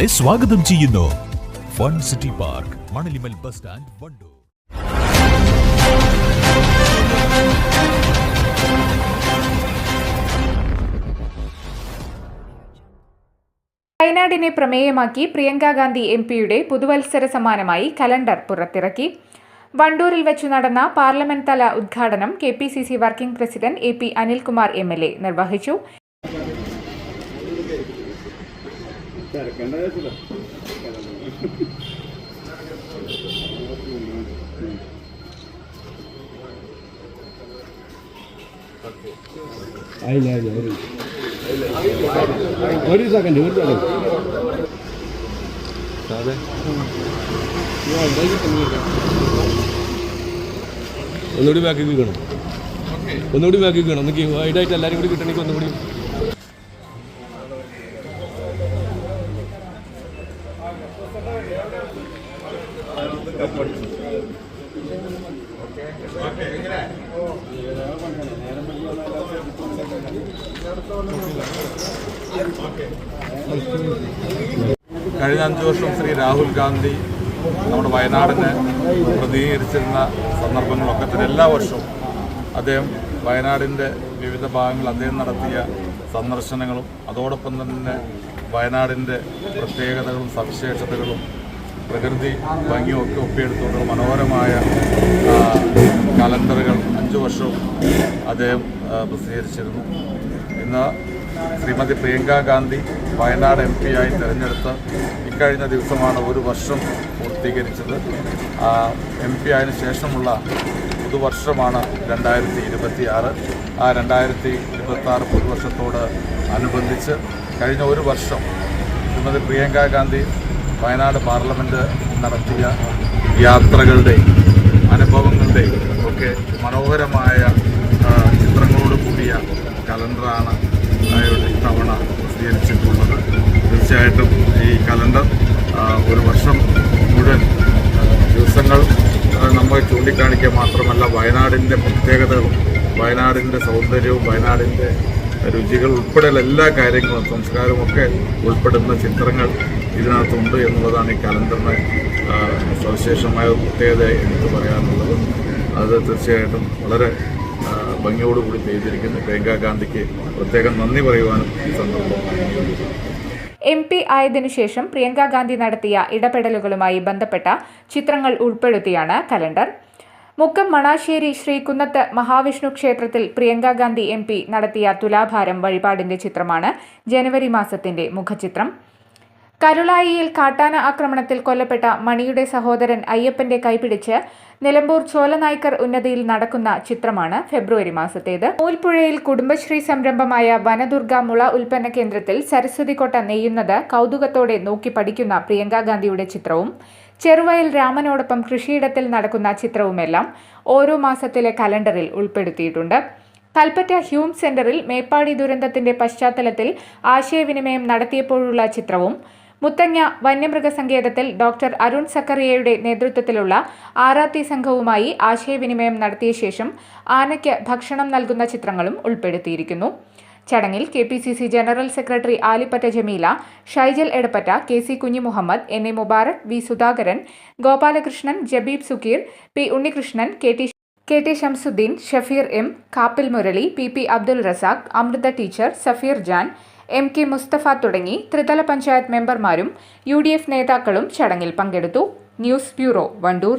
നിങ്ങളെ സ്വാഗതം ചെയ്യുന്നു. Fun City Park Manalimal bus stand Wandoor. വയനാടിനെ പ്രമേയമാക്കി പ്രിയങ്ക ഗാന്ധി എം പിയുടെ പുതുവത്സര സമ്മാനമായി കലണ്ടർ പുറത്തിറക്കി. വണ്ടൂരിൽ വെച്ചു നടന്ന പാർലമെന്റ് തല ഉദ്ഘാടനം K P C C working president A P Anilkumar M L A നിർവഹിച്ചു. ആയില്ല ആയില്ല ഒരു ഒരു സെക്കൻഡ് ഒരു സെക്കൻഡ് അതെ. ഒന്നുകൂടി ബാക്കി വീക്കണം ഒന്നുകൂടി ബാക്കി വീക്കണം ഒന്ന് വൈഡായിട്ട് എല്ലാവരും കൂടി കിട്ടണമെങ്കിൽ ഒന്നുകൂടി കഴിഞ്ഞ അഞ്ചു വർഷം ശ്രീ രാഹുൽ ഗാന്ധി നമ്മുടെ വയനാടിനെ പ്രതിനിധീകരിച്ചിരുന്ന സന്ദർഭങ്ങളൊക്കെ തന്നെ എല്ലാ വർഷവും അദ്ദേഹം വയനാടിന്റെ വിവിധ ഭാഗങ്ങൾ അദ്ദേഹം നടത്തിയ സന്ദർശനങ്ങളും അതോടൊപ്പം തന്നെ വയനാടിന്റെ പ്രത്യേകതകളും സവിശേഷതകളും പ്രകൃതി ഭംഗിയും ഒക്കെ ഒപ്പിയെടുത്തുകൊണ്ടുള്ള മനോഹരമായ കലണ്ടറുകൾ അഞ്ച് വർഷവും അദ്ദേഹം പ്രസിദ്ധീകരിച്ചിരുന്നു. ഇന്ന് ശ്രീമതി പ്രിയങ്ക ഗാന്ധി വയനാട് എം ആയി തെരഞ്ഞെടുത്ത് ഇക്കഴിഞ്ഞ ദിവസമാണ് ഒരു വർഷം പൂർത്തീകരിച്ചത്. എം പി ആയതിനു ശേഷമുള്ള പുതുവർഷമാണ് രണ്ടായിരത്തി ഇരുപത്തി ആറ് ആ രണ്ടായിരത്തി ഇരുപത്തി ആറ് പുതുവർഷത്തോട് അനുബന്ധിച്ച് കഴിഞ്ഞ ഒരു വർഷം ശ്രീമതി പ്രിയങ്ക ഗാന്ധി വയനാട് പാർലമെന്റ് നടത്തിയ യാത്രകളുടെ അനുഭവങ്ങളുടെ ഒക്കെ മനോഹരമായ ചിത്രങ്ങളോട് കൂടിയ കലണ്ടറാണ് ഇത്തവണ പ്രസിദ്ധീകരിച്ചിട്ടുള്ളത്. തീർച്ചയായിട്ടും ഈ കലണ്ടർ ഒരു വർഷം മുഴുവൻ ദിവസങ്ങൾ നമ്മൾ ചൂണ്ടിക്കാണിക്കുക മാത്രമല്ല വയനാടിന്റെ പ്രത്യേകതകളും വയനാടിന്റെ സൗന്ദര്യവും വയനാടിന്റെ രുചികൾ ഉൾപ്പെടെയുള്ള എല്ലാ കാര്യങ്ങളും സംസ്കാരമൊക്കെ ഉൾപ്പെടുന്ന ചിത്രങ്ങൾ ഇതിനകത്തുണ്ട് എന്നുള്ളതാണ് ഈ കലണ്ടറിന് സവിശേഷമായ ഒരു പ്രത്യേകത എനിക്ക് പറയാനുള്ളത്. അത് തീർച്ചയായിട്ടും വളരെ ഭംഗിയോടുകൂടി ചെയ്തിരിക്കുന്നു. പ്രിയങ്ക ഗാന്ധിക്ക് പ്രത്യേകം നന്ദി പറയുവാനും ഈ സന്ദർഭം എം പി ആയതിനു ശേഷം പ്രിയങ്കാ ഗാന്ധി നടത്തിയ ഇടപെടലുകളുമായി ബന്ധപ്പെട്ട ചിത്രങ്ങൾ ഉൾപ്പെടുത്തിയാണ് കലണ്ടർ. മുക്കം മണാശ്ശേരി ശ്രീകുന്നത്ത് മഹാവിഷ്ണു ക്ഷേത്രത്തിൽ പ്രിയങ്കാഗാന്ധി എം പി നടത്തിയ തുലാഭാരം വഴിപാടിന്റെ ചിത്രമാണ് ജനുവരി മാസത്തിന്റെ മുഖചിത്രം. കരുളായിയിൽ കാട്ടാന ആക്രമണത്തിൽ കൊല്ലപ്പെട്ട മണിയുടെ സഹോദരൻ അയ്യപ്പന്റെ കൈപിടിച്ച് നിലമ്പൂർ ചോലനായ്ക്കർ ഉന്നതിയിൽ നടക്കുന്ന ചിത്രമാണ് ഫെബ്രുവരി മാസത്തേത്. മൂൽപ്പുഴയിൽ കുടുംബശ്രീ സംരംഭമായ വനദുർഗ മുള ഉൽപ്പന്ന കേന്ദ്രത്തിൽ സരസ്വതി കൊട്ട നെയ്യുന്നത് കൗതുകത്തോടെ നോക്കി പഠിക്കുന്ന പ്രിയങ്ക ഗാന്ധിയുടെ ചിത്രവും ചെറുവയൽ രാമനോടൊപ്പം കൃഷിയിടത്തിൽ നടക്കുന്ന ചിത്രവുമെല്ലാം ഓരോ മാസത്തിലെ കലണ്ടറിൽ ഉൾപ്പെടുത്തിയിട്ടുണ്ട്. കൽപ്പറ്റ ഹ്യൂം സെന്ററിൽ മേപ്പാടി ദുരന്തത്തിന്റെ പശ്ചാത്തലത്തിൽ ആശയവിനിമയം നടത്തിയപ്പോഴുള്ള ചിത്രവും മുത്തങ്ങ വന്യമൃഗസങ്കേതത്തിൽ ഡോക്ടർ അരുൺ സക്കറിയയുടെ നേതൃത്വത്തിലുള്ള ആറാത്തി സംഘവുമായി ആശയവിനിമയം നടത്തിയ ശേഷം ആനയ്ക്ക് ഭക്ഷണം നൽകുന്ന ചിത്രങ്ങളും ഉൾപ്പെടുത്തിയിരിക്കുന്നു. ചടങ്ങിൽ K P C C general secretary Alippatta Jameela Shaijal Edappatta K C Kunhimuhammed N A Mubarak V Sudhakaran Gopalakrishnan Jabeeb Sukkeer P Unnikrishnan K T K T Shamsudheen Shafeer M Kappil Murali P P Abdul Razak Amritha teacher Safeer Jan M K Musthafa തുടങ്ങി ത്രിതല പഞ്ചായത്ത് മെമ്പർമാരും U നേതാക്കളും ചടങ്ങിൽ പങ്കെടുത്തു. News bureau Wandoor.